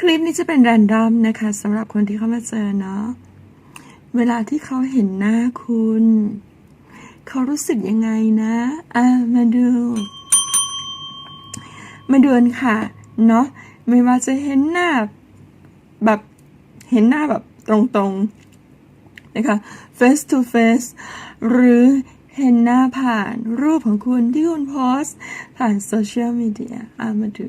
คลิปนี้จะเป็นแรนดอมนะคะสำหรับคนที่เข้ามาเจอเนาะเวลาที่เขาเห็นหน้าคุณ เขารู้สึกยังไงนะอะมาดู มาดูนค่ะ เนาะไม่ว่าจะเห็นหน้าแบบเห็นหน้าแบบตรงๆนะคะ face to face หรือเห็นหน้าผ่านรูปของคุณที่คุณโพสต์ผ่านโซเชียลมีเดียอะมาดู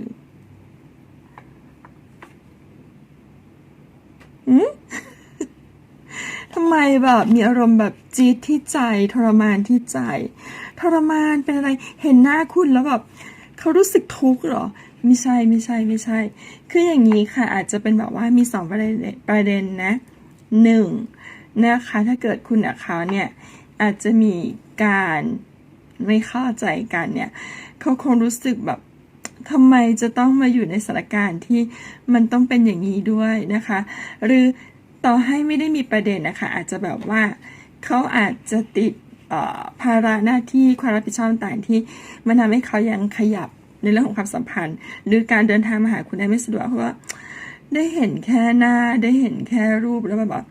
ทำไมแบบมีอารมณ์แบบจี๊ดที่ใจ ทรมานที่ใจ ทรมานเป็นอะไรเห็นหน้าคุณแล้วแบบเขารู้สึกทุกข์เหรอ ไม่ใช่ไม่ใช่ไม่ใช่ คืออย่างนี้ค่ะ อาจจะเป็นแบบว่ามีสองประเด็นประเด็นนะหนึ่งนะคะถ้าเกิดคุณกับเขาเนี่ยอาจจะมีการไม่เข้าใจกันเนี่ยเขาคงรู้สึกแบบ ทำไมจะต้องมาอยู่ในสถานการณ์ที่มันต้องเป็นอย่างนี้ด้วยนะคะ หรือต่อให้ไม่ได้มีประเด็นนะคะอาจจะแบบว่าเขาอาจจะติดภาระหน้าที่ความรับผิดชอบต่างๆที่มันทำให้เขายังขยับในเรื่องของความสัมพันธ์ หรือการเดินทางมาหาคุณได้ไม่สะดวกเพราะว่าได้เห็นแค่หน้าได้เห็นแค่รูปแล้วมันแบบ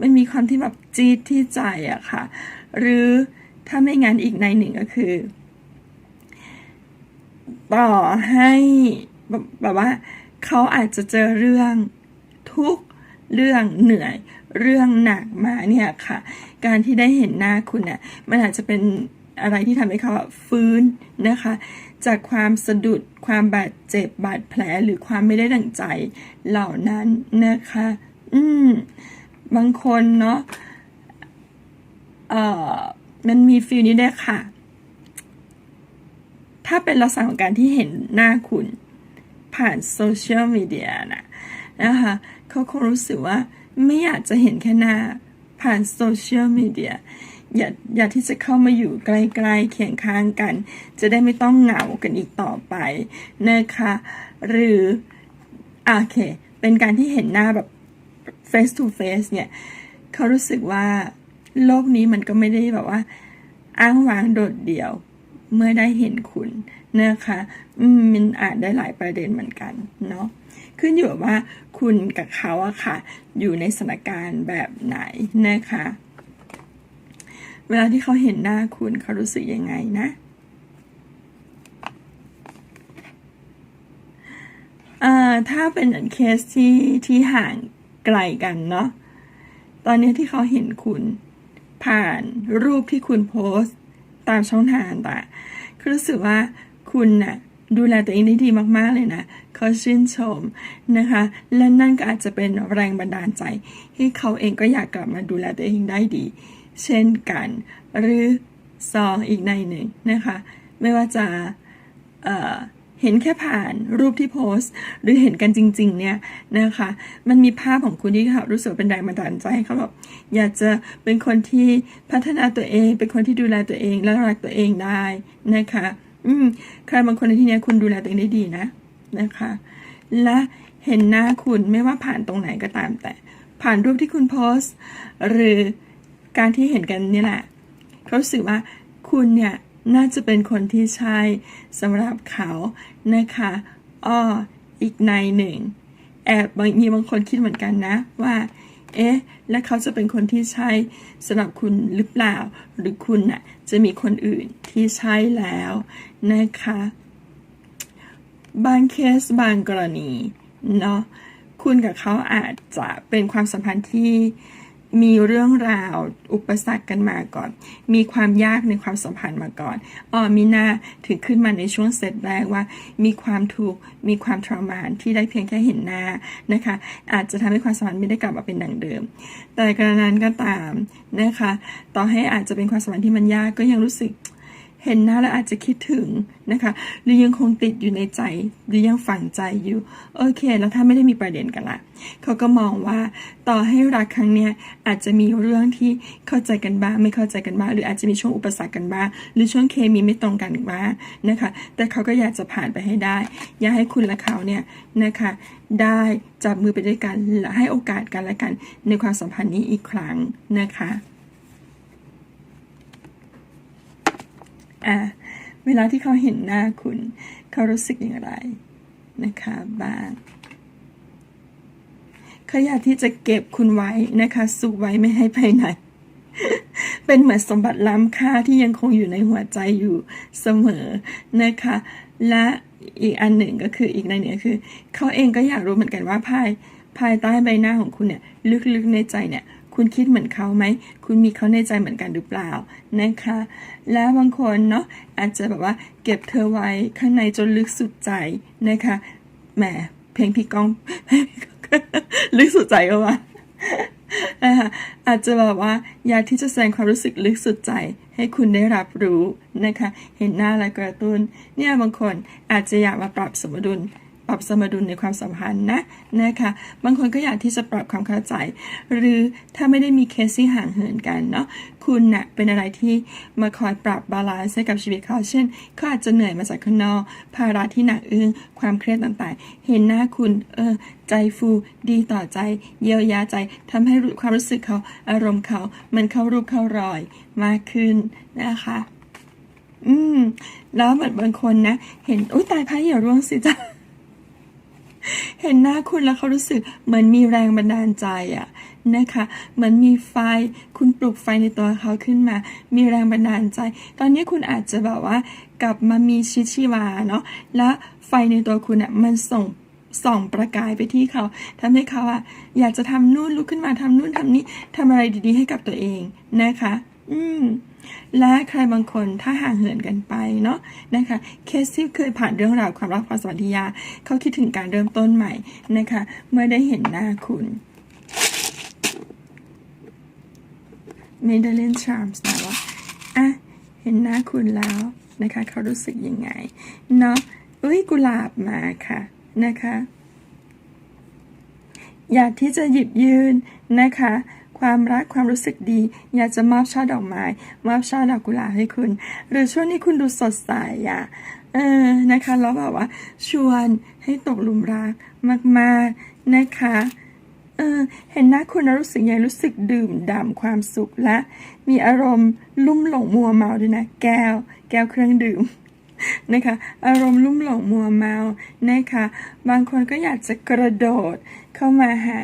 มันมีความที่แบบจี๊ดที่ใจอะค่ะ หรือถ้าไม่งั้นอีกในหนึ่งก็คือ ต่อให้แบบแบบว่าเขาอาจจะเจอเรื่องทุกเรื่องเหนื่อย เรื่องหนักมาเนี่ยค่ะ การที่ได้เห็นหน้าคุณเนี่ยมันอาจจะเป็นอะไรที่ทำให้เขาฟื้นนะคะ จากความสะดุดความบาดเจ็บบาดแผลหรือความไม่ได้ดังใจเหล่านั้นนะคะ อืม บางคนเนาะเอ่อมันมีฟีลนี้ได้วยค่ะ ถ้าเป็นลักษณะของการที่เห็นหน้าคุณผ่านโซเชียลมีเดียนะนะคะเขาคงรู้สึกว่าไม่อยากจะเห็นแค่หน้าผ่านโซเชียลมีเดียอยากอยาที่จะเข้ามาอยู่ใกล้ๆเคียงข้างกัน จะได้ไม่ต้องเหงากันอีกต่อไปนะคะหรือโอเคเป็นการที่เห็นหน้าแบบ face to face เนี่ยเขารู้สึกว่าโลกนี้มันก็ไม่ได้แบบว่า อ้างว้างโดดเดี่ยว เมื่อได้เห็นคุณนะคะมันอาจได้หลายประเด็นเหมือนกันเนาะขึ้นอยู่ว่าคุณกับเขาอะค่ะ อยู่ในสถานการณ์แบบไหนนะคะ เวลาที่เขาเห็นหน้าคุณเขารู้สึกยังไงนะถ้าเป็นเคสที่ที่ห่างไกลกันเนาะตอนนี้ที่เขาเห็นคุณผ่านรูปที่คุณโพสต์ ตามช่องทางแต่างๆคือรู้สึกว่าคุณน่ะดูแลตัวเองได้ดีมาก ๆ เลยนะเขาชื่นชมนะคะ และนั่นก็อาจจะเป็นแรงบันดาลใจ ให้เขาเองก็อยากกลับมาดูแลตัวเองได้ดี เช่นกัน หรือซองอีกในหนึ่งนะคะ ไม่ว่าจะ เห็นแค่ผ่านรูปที่โพสต์ หรือเห็นกันจริง ๆ เนี่ยนะคะ มันมีภาพของคุณที่เขารู้สึกเป็นแรงบันดาลใจให้เขาแบบอยากจะเป็นคนที่พัฒนาตัวเอง เป็นคนที่ดูแลตัวเองและรักตัวเองได้นะคะ อืมใครบางคนในที่นี้คุณดูแลตัวเองได้ดีนะนะคะ และเห็นหน้าคุณไม่ว่าผ่านตรงไหนก็ตามแต่ ผ่านรูปที่คุณโพสต์ หรือการที่เห็นกันนี่แหละเขารู้สึกว่าคุณเนี่ย น่าจะเป็นคนที่ใช่สำหรับเขานะคะอ้ออีกในหนึ่ง แอบมีบางคนคิดเหมือนกันนะว่า เอ๊ะ และเขาจะเป็นคนที่ใช่สำหรับคุณหรือเปล่า หรือคุณน่ะจะมีคนอื่นที่ใช่แล้วนะคะ บางเคสบางกรณีเนาะคุณกับเขาอาจจะเป็นความสัมพันธ์ที่ มีเรื่องราวอุปสรรคกันมาก่อน มีความยากในความสัมพันธ์มาก่อนอ๋อมีหน้าถึงขึ้นมาในช่วงเซตแรกว่า มีความทุกข์มีความทรมานที่ได้เพียงแค่เห็นหน้านะคะ อาจจะทำให้ความสัมพันธ์ไม่ได้กลับมาเป็นดังเดิม แต่กระนั้นก็ตามนะคะ ต่อให้อาจจะเป็นความสัมพันธ์ที่มันยากก็ยังรู้สึก เห็นหน้าแล้วอาจจะคิดถึงนะคะ หรือยังคงติดอยู่ในใจ หรือยังฝังใจอยู่ โอเค แล้วถ้าไม่ได้มีประเด็นกันละเขาก็มองว่าต่อให้รักครั้งเนี้ยอาจจะมีเรื่องที่เข้าใจกันบ้างไม่เข้าใจกันบ้างหรืออาจจะมีช่วงอุปสรรคกันบ้างหรือช่วงเคมีไม่ตรงกันบ้างนะคะ แต่เขาก็อยากจะผ่านไปให้ได้ อยากให้คุณและเขาเนี่ยนะคะได้จับมือไปด้วยกันและให้โอกาสกันและกันในความสัมพันธ์นี้อีกครั้งนะคะ อะเวลาที่เขาเห็นหน้าคุณ เขารู้สึกอย่างไรนะคะบ้างเขาอยากที่จะเก็บคุณไว้นะคะสุกไว้ไม่ให้ไปไหน เป็นเหมือนสมบัติล้ำค่าที่ยังคงอยู่ในหัวใจอยู่เสมอนะคะ และอีกอันหนึ่งก็คืออีกในหนึ่งคือ เขาเองก็อยากรู้เหมือนกันว่าภายภายใต้ใบหน้าของคุณเนี่ย ลึกๆในใจเนี่ย คุณคิดเหมือนเขาไหม คุณมีเขาในใจเหมือนกันหรือเปล่านะคะ และบางคนเนาะอาจจะแบบว่าเก็บเธอไว้ข้างในจนลึกสุดใจนะคะ แหมเพลงพี่ก้อง ลึกสุดใจก็ว่านะคะอาจจะแบบว่าอยากที่จะแสดงความรู้สึกลึกสุดใจ ให้คุณได้รับรู้นะคะ เห็นหน้าและกระตุ้นเนี่ยบางคนอาจจะอยากมาปรับสมดุล ปรับสมดุลในความสัมพันธ์นะนะคะบางคนก็อยากที่จะปรับความเข้าใจ หรือถ้าไม่ได้มีเคสที่ห่างเหินกันเนาะคุณนะ่ะเป็นอะไรที่มาคอยปรับบาลานซ์ให้กับชีวิตเขาเช่นเขาอาจจะเหนื่อยมาจากข้างนอกภาระที่หนักอึ้งความเครียดต่างๆ เห็นหน้าคุณเออใจฟูดีต่อใจ เยียวยาใจทำให้รู้ความรู้สึกเขาอารมณ์เขา มันเข้ารูปเข้ารอยมากขึ้นนะคะ อืม แล้วเหมือนบางคนนะ เห็นอุ้ยตายไพ่อย่าร่วงสิจ้า เห็นหน้าคุณแล้วเขารู้สึกเหมือนมีแรงบันดาลใจอะนะคะเหมือนมีไฟคุณปลุกไฟในตัวเขาขึ้นมา มีแรงบันดาลใจ ตอนนี้คุณอาจจะแบบว่ากลับมามีชีวิตชีวาเนาะและไฟในตัวคุณอะมันส่งส่องประกายไปที่เขาทำให้เขาอะอยากจะทำนู่นลุกขึ้นมาทำนู่นทำนี้ทำอะไรดีๆ ให้กับตัวเองนะคะ อืมและใครบางคนถ้าห่างเหินกันไปเนาะนะคะเคสที่เคยผ่านเรื่องราวความรักความสัมพันธ์ยาเขาคิดถึงการเริ่มต้นใหม่นะคะ เมื่อได้เห็นหน้าคุณไม่ได้เล่นชาร์มส์นะว่าอะเห็นหน้าคุณแล้วนะคะ เขารู้สึกยังไงเนาะเอ้ยกุหลาบมาค่ะนะคะ อยากที่จะหยิบยืนนะคะ ความรักความรู้สึกดี อยากจะมอบช่อดอกไม้ มอบช่อดอกกุหลาบให้คุณ หรือช่วงนี้คุณดูสดใสอะเออนะคะแล้วแบบว่า ชวนให้ตกหลุมรักมากๆนะคะเออเห็นหน้าคุณรู้สึกยังไงรู้สึกดื่มด่ำความสุขและ มีอารมณ์ลุ่มหลงมัวเมาด้วยนะ แก้ว แก้วเครื่องดื่ม นะคะ อารมณ์ลุ่มหลงมัวเมานะคะ บางคนก็อยากจะกระโดดเข้ามาหา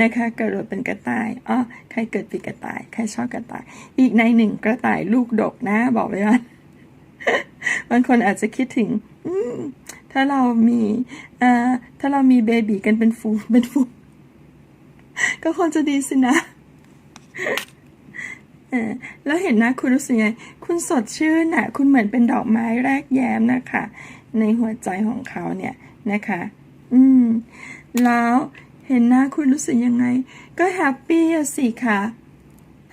นะคะ กระโดดเป็นกระต่ายอ๋อใครเกิดปีกระต่าย ใครชอบกระต่าย อีกในหนึ่งกระต่ายลูกดกนะบอกไว้ว่าบางคนอาจจะคิดถึงถ้าเรามีถ้าเรามีเบบีกันเป็นฟูเป็นฟูก็คงจะดีสินะ เออแล้วเห็นหน้าคุณรู้สึกไง คุณสดชื่นน่ะ คุณเหมือนเป็นดอกไม้แรกแย้มนะคะ ในหัวใจของเขาเนี่ยนะคะ อืม แล้วเห็นหน้าคุณรู้สึกยังไง ก็แฮปปี้อะสิคะ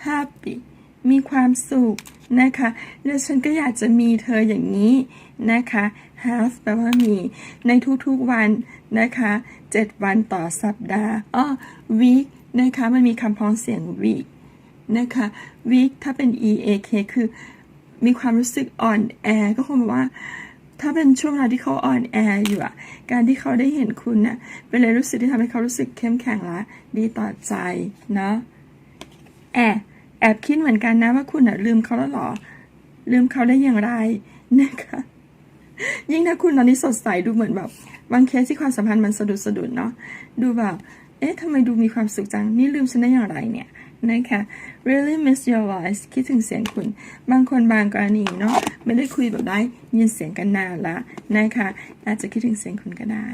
แฮปปี้มีความสุขนะคะ แล้วฉันก็อยากจะมีเธออย่างนี้นะคะ have แปลว่ามี ในทุกๆวันนะคะเจ็ดวันต่อสัปดาห์อ้อ week นะคะ มันมีคำพ้องเสียง week นะคะ weak ถ้าเป็น e a k คือมีความรู้สึกอ่อนแอก็คงแบบว่า ถ้าเป็นช่วงเวลาที่เขาอ่อนแออยู่อะการที่เขาได้เห็นคุณน่ะเป็นอะไรรู้สึกที่ทำให้เขารู้สึกเข้มแข็งละดีต่อใจเนาะแอบแอบคิดเหมือนกันนะว่าคุณอะลืมเขาแล้วหรอ ลืมเขาได้อย่างไรนะคะยิ่งถ้าคุณตอนนี้สดใสดูเหมือนแบบบางเคสที่ความสัมพันธ์มันสะดุดสะดุดเนาะดูแบบเอ๊ะทำไมดูมีความสุขจัง นี่ลืมฉันได้อย่างไรเนี่ย นะคะ really miss your voice คิดถึงเสียงคุณ บางคนบางกรณีเนาะไม่ได้คุยแบบได้ยินเสียงกันนานละนะคะอาจจะคิดถึงเสียงคุณก็ได้